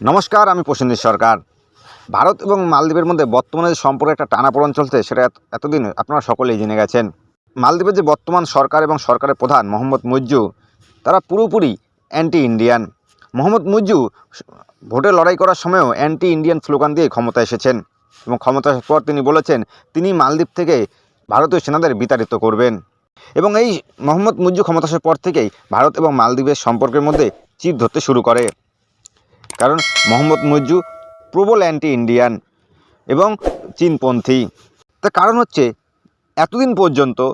নমস্কার, আমি প্রসেনজিৎ সরকার। ভারত এবং মালদ্বীপের মধ্যে বর্তমানে যে সম্পর্কে একটা টানাপোড়ন চলছে, সেটা এতদিন আপনারা সকলেই জেনে গেছেন। মালদ্বীপের যে বর্তমান সরকার এবং সরকারের প্রধান মোহাম্মদ মুজ্জু, তারা পুরোপুরি অ্যান্টি ইন্ডিয়ান মোহাম্মদ মুজ্জু ভোটে লড়াই করার সময়ও অ্যান্টি ইন্ডিয়ান স্লোগান দিয়ে ক্ষমতা এসেছেন এবং ক্ষমতা আসার পর তিনি বলেছেন, তিনি মালদ্বীপ থেকে ভারতীয় সেনাদের বিতাড়িত করবেন। এবং এই মোহাম্মদ মুজ্জু ক্ষমতা আসার পর থেকেই ভারত এবং মালদ্বীপের সম্পর্কের মধ্যে চির ধরতে শুরু করে। কারণ মোহাম্মদ মুজ্জু প্রবল অ্যান্টি ইন্ডিয়ান এবং চীনপন্থী। তার কারণ হচ্ছে, এতদিন পর্যন্ত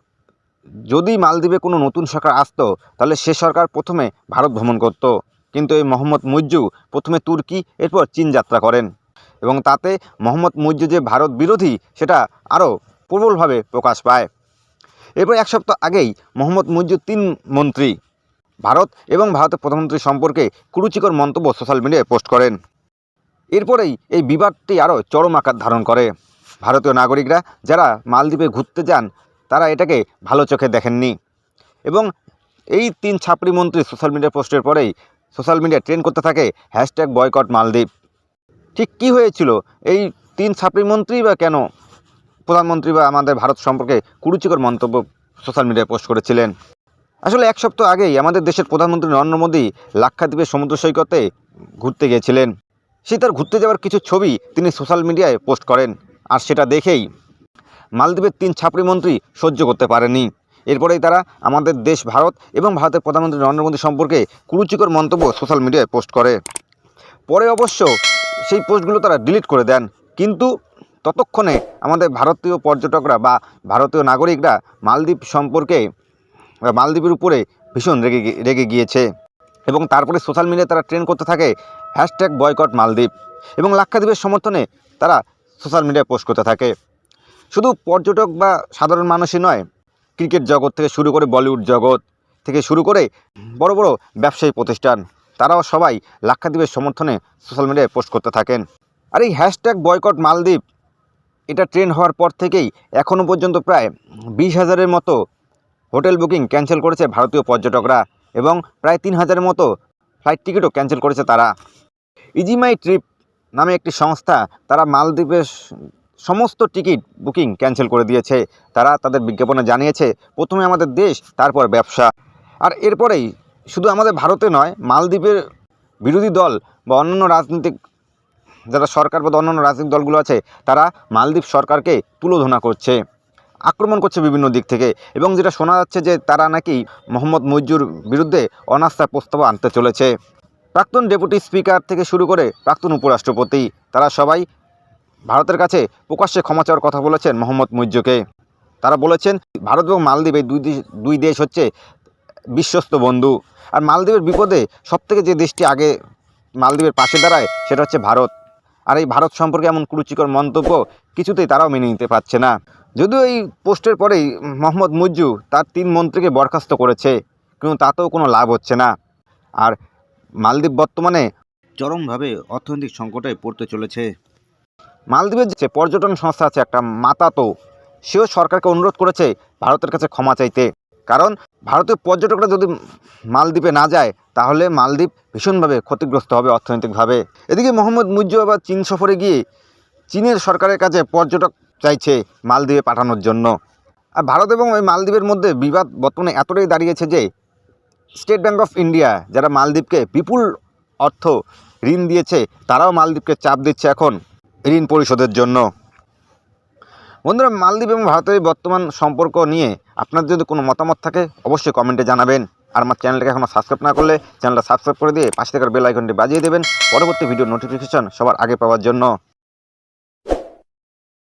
যদি মালদ্বীপে কোনো নতুন সরকার আসতো, তাহলে সে সরকার প্রথমে ভারত ভ্রমণ করত। কিন্তু এই মোহাম্মদ মুজ্জু প্রথমে তুর্কি, এরপর চীন যাত্রা করেন। এবং তাতে মোহাম্মদ মুজ্জু যে ভারত বিরোধী, সেটা আরও প্রবলভাবে প্রকাশ পায়। এরপর এক সপ্তাহ আগেই মোহাম্মদ মুজ্জু তিন মন্ত্রী ভারত এবং ভারতের প্রধানমন্ত্রী সম্পর্কে কুরুচিকর মন্তব্য সোশ্যাল মিডিয়ায় পোস্ট করেন। এরপরেই এই বিবাদটি আরও চরম আকার ধারণ করে। ভারতীয় নাগরিকরা যারা মালদ্বীপে ঘুরতে যান, তারা এটাকে ভালো চোখে দেখেননি। এবং এই তিন ছাপড়ি মন্ত্রী সোশ্যাল মিডিয়া পোস্টের পরেই সোশ্যাল মিডিয়া ট্রেন করতে থাকে হ্যাশট্যাগ বয়কট মালদ্বীপ। ঠিক কী হয়েছিল? এই তিন ছাপড়ি মন্ত্রী বা কেন? প্রধানমন্ত্রী বা আমাদের ভারত সম্পর্কে কুরুচিকর মন্তব্য সোশ্যাল মিডিয়ায় পোস্ট করেছিলেন। আসলে এক সপ্তাহ আগেই আমাদের দেশের প্রধানমন্ত্রী নরেন্দ্র মোদী লাক্ষাদ্বীপের সমুদ্র সৈকতে ঘুরতে গিয়েছিলেন। সে তার ঘুরতে যাওয়ার কিছু ছবি তিনি সোশ্যাল মিডিয়ায় পোস্ট করেন, আর সেটা দেখেই মালদ্বীপের তিন ছাপড়ি মন্ত্রী সহ্য করতে পারেনি এরপরেই তারা আমাদের দেশ, ভারত এবং ভারতের প্রধানমন্ত্রী নরেন্দ্র মোদী সম্পর্কে কুরুচিকর মন্তব্য সোশ্যাল মিডিয়ায় পোস্ট করে। পরে অবশ্য সেই পোস্টগুলো তারা ডিলিট করে দেন, কিন্তু ততক্ষণে আমাদের ভারতীয় পর্যটকরা বা ভারতীয় নাগরিকরা মালদ্বীপ সম্পর্কে মালদ্বীপের উপরে ভীষণ রেগে রেগে গিয়েছে। এবং তারপরে সোশ্যাল মিডিয়ায় তারা ট্রেন করতে থাকে হ্যাশট্যাগ বয়কট মালদ্বীপ। এবং লাক্ষাদ্বীপের সমর্থনে তারা সোশ্যাল মিডিয়ায় পোস্ট করতে থাকে। শুধু পর্যটক বা সাধারণ মানুষই নয় ক্রিকেট জগৎ থেকে শুরু করে বলিউড জগৎ থেকে শুরু করে বড় বড় ব্যবসায়ী প্রতিষ্ঠান, তারাও সবাই লাক্ষাদ্বীপের সমর্থনে সোশ্যাল মিডিয়ায় পোস্ট করতে থাকেন। আর এই হ্যাশট্যাগ বয়কট মালদ্বীপ, এটা ট্রেন্ড হওয়ার পর থেকেই এখনও পর্যন্ত প্রায় বিশ হাজারের মতো হোটেল বুকিং ক্যান্সেল করেছে ভারতীয় পর্যটকরা এবং প্রায় তিন হাজারের মতো ফ্লাইট টিকিটও ক্যান্সেল করেছে তারা। ইজিমাই ট্রিপ নামে একটি সংস্থা তারা মালদ্বীপের সমস্ত টিকিট বুকিং ক্যান্সেল করে দিয়েছে। তারা তাদের বিজ্ঞাপনে জানিয়েছে, প্রথমে আমাদের দেশ, তারপর ব্যবসা। আর এরপরেই শুধু আমাদের ভারতে নয়, মালদ্বীপের বিরোধী দল বা অন্যান্য রাজনৈতিক, যারা সরকার বা অন্যান্য রাজনৈতিক দলগুলো আছে, তারা মালদ্বীপ সরকারকে তুলোধনা করছে। আক্রমণ করছে বিভিন্ন দিক থেকে। এবং যেটা শোনা যাচ্ছে যে তারা নাকি মোহাম্মদ মইজুর বিরুদ্ধে অনাস্থা প্রস্তাব আনতে চলেছে। প্রাক্তন ডেপুটি স্পিকার থেকে শুরু করে প্রাক্তন উপরাষ্ট্রপতি, তারা সবাই ভারতের কাছে প্রকাশ্যে ক্ষমা চাওয়ার কথা বলেছেন মোহাম্মদ মুইজ্জুকে তারা বলেছেন, ভারত এবং মালদ্বীপ এই দুই দুই দেশ হচ্ছে বিশ্বস্ত বন্ধু। আর মালদ্বীপের বিপদে সবথেকে যে দেশটি আগে মালদ্বীপের পাশে দাঁড়ায়, সেটা হচ্ছে ভারত। আর এই ভারত সম্পর্কে এমন কুরুচিকর মন্তব্য কিছুতেই তারাও মেনে নিতে পারছে না। যদিও এই পোস্টের পরেই মোহাম্মদ মুজ্জু তার তিন মন্ত্রীকে বরখাস্ত করেছে, কিন্তু তাতেও কোনো লাভ হচ্ছে না। আর মালদ্বীপ বর্তমানে চরমভাবে অর্থনৈতিক সংকটে পড়তে চলেছে। মালদ্বীপের যে পর্যটন সংস্থা আছে একটা মাতাতো, সেও সরকারকে অনুরোধ করেছে ভারতের কাছে ক্ষমা চাইতে। কারণ ভারতীয় পর্যটকরা যদি মালদ্বীপে না যায়, তাহলে মালদ্বীপ ভীষণভাবে ক্ষতিগ্রস্ত হবে অর্থনৈতিকভাবে। এদিকে মোহাম্মদ মুজ্জু আবার চীন সফরে গিয়ে চীনের সরকারের কাছে পর্যটক চাইছে মালদ্বীপে পাঠানোর জন্য। আর ভারত এবং ওই মালদ্বীপের মধ্যে বিবাদ বর্তমানে এতটাই দাঁড়িয়েছে যে, স্টেট ব্যাঙ্ক অফ ইন্ডিয়া যারা মালদ্বীপকে বিপুল অর্থ ঋণ দিয়েছে, তারাও মালদ্বীপকে চাপ দিচ্ছে এখন ঋণ পরিশোধের জন্য। বন্ধুরা, মালদ্বীপ এবং ভারতের বর্তমান সম্পর্ক নিয়ে আপনার যদি কোনো মতামত থাকে, অবশ্যই কমেন্টে জানাবেন। আর আমার চ্যানেলটাকে এখনও সাবস্ক্রাইব না করলে, চ্যানেলটা সাবস্ক্রাইব করে দিয়ে পাশে থাকার বেল আইকনটি বাজিয়ে দেবেন। পরবর্তী ভিডিও নোটিফিকেশন সবার আগে পাওয়ার জন্য।